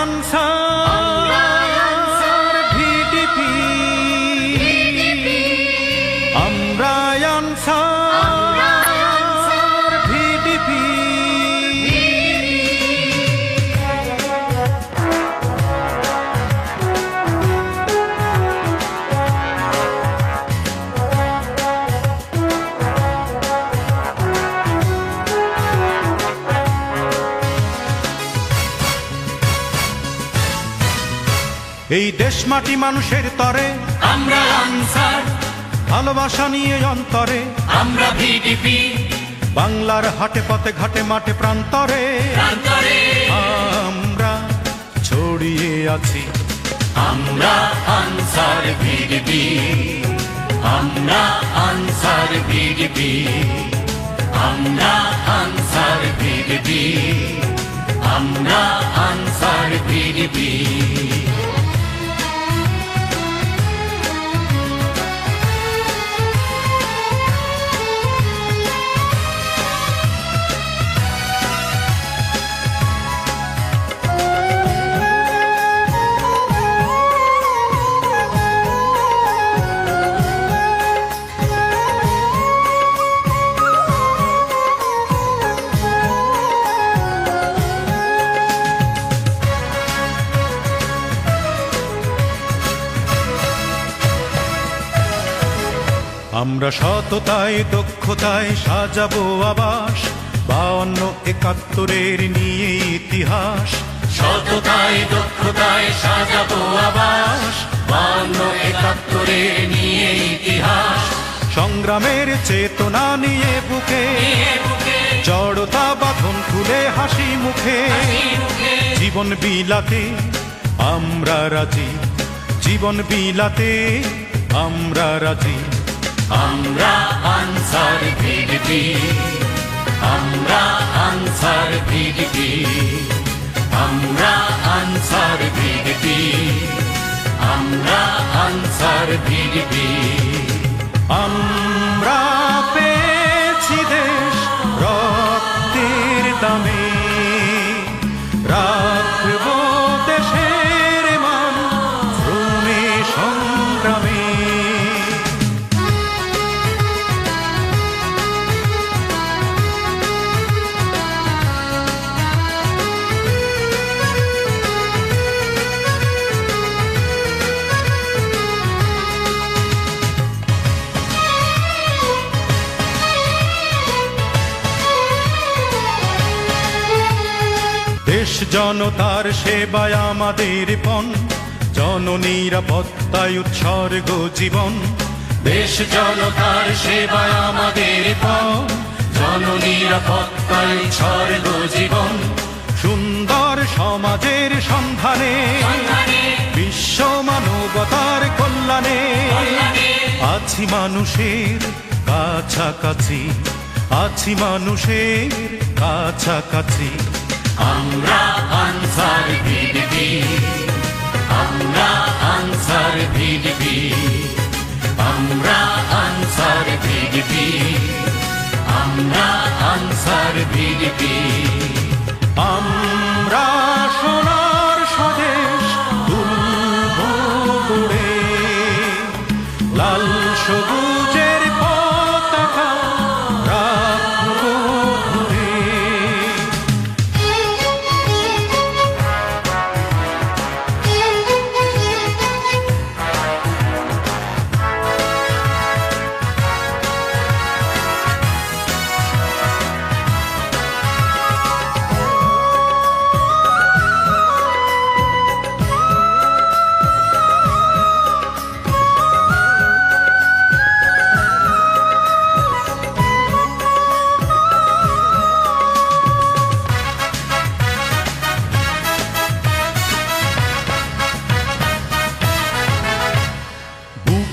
Answer এই দেশ মাটি মানুষের তরে। আমরা আনসার। ভালোবাসা নিয়ে অন্তরে। আমরা ভিডিপি। বাংলার হাটে পথে ঘাটে মাঠে প্রান্তরে। প্রান্তরে। আমরা ছড়িয়ে আছি। আমরা আনসার ভিডিপি। আমরা আনসার ভিডিপি। আমরা আনসার ভিডিপি। আমরা আনসার ভিডিপি। আমরা সততায় দক্ষতায় সাজাবো আবাস। বাউন্ন একাত্তরের নিয়ে ইতিহাস। সততায় দক্ষতায় সাজাবো আবাস। বান্ন একাত্তরের নিয়ে ইতিহাস। সংগ্রামের চেতনা নিয়ে বুকে। জড়তা বাঁধন খুলে হাসি মুখে। জীবন বিলাতে আমরা রাজি। জীবন বিলাতে আমরা রাজি। আমরা আনসার ভিডিপি। আমরা আনসার ভিডিপি। আমরা আনসার ভিডিপি। আমরা আনসার ভিডিপি। আমরা জনতার সেবায় আমাদের পণ জননিরাপত্তায় উৎসর্গ জীবন। দেশ জনতার সেবায় আমাদের পণ জননিরাপত্তায় স্বর্গ জীবন। সুন্দর সমাজের সন্ধানে বিশ্ব মানবতার কল্যাণে। আছি মানুষের কাছাকাছি আছি মানুষের কাছাকাছি। আমরা আনসার ভিডিবি আমরা আনসার ভিডিবি আমরা আনসার ভিডিবি আমরা আনসার ভিডিপি।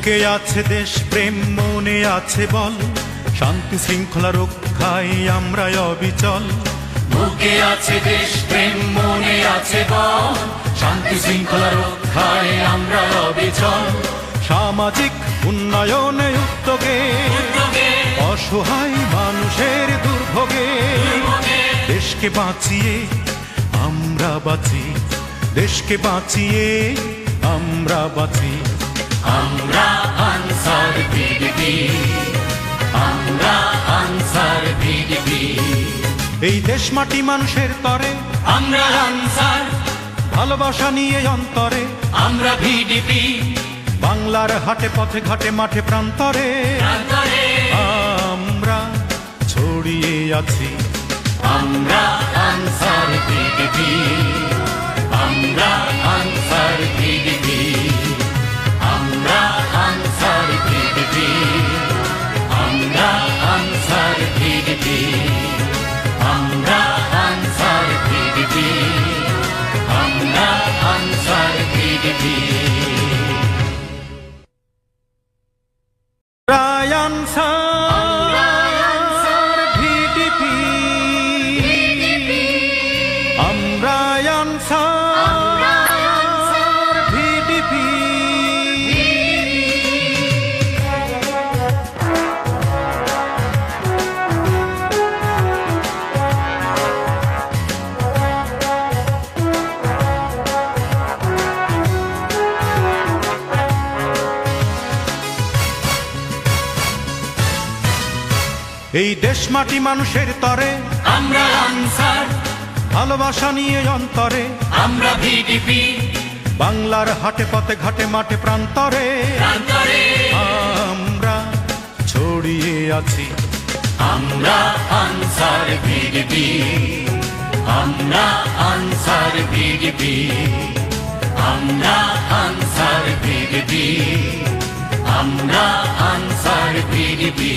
বুকে আছে দেশ প্রেম মনে আছে বল? শান্তি শৃঙ্খলা রক্ষায় আমরা অবিচল। বুকে আছে দেশ প্রেম মনে আছে বল? শান্তি শৃঙ্খলা রক্ষায় আমরা অবিচল। সামাজিক উন্নয়নে উদ্যোগে অসহায় মানুষের দুর্ভোগে। দেশকে বাঁচিয়ে আমরা বাঁচি। দেশকে বাঁচিয়ে আমরা বাঁচি। আমরা আনসার ভিডিপি আমরা আনসার ভিডিপি এই দেশ মাটি মানুষের তরে। আমরা আনসার। ভালোবাসা নিয়ে অন্তরে। আমরা ভিডিপি বাংলার হাটে পথে ঘাটে মাঠে প্রান্তরে। প্রান্তরে। আমরা ছড়িয়ে আছি। আমরা আনসার ভিডিপি আমরা এই দেশ মাটি মানুষের তরে। আমরা আনসার। ভালোবাসা নিয়ে অন্তরে। আমরা ভিডিপি। বাংলার হাটে পথে ঘাটে মাঠে প্রান্তরে। আমরা ছড়িয়ে আছি। আমরা আনসার ভিডিপি। আমরা আনসার ভিডিপি। আমরা আনসার ভিডিপি। আমরা আনসার ভিডিপি।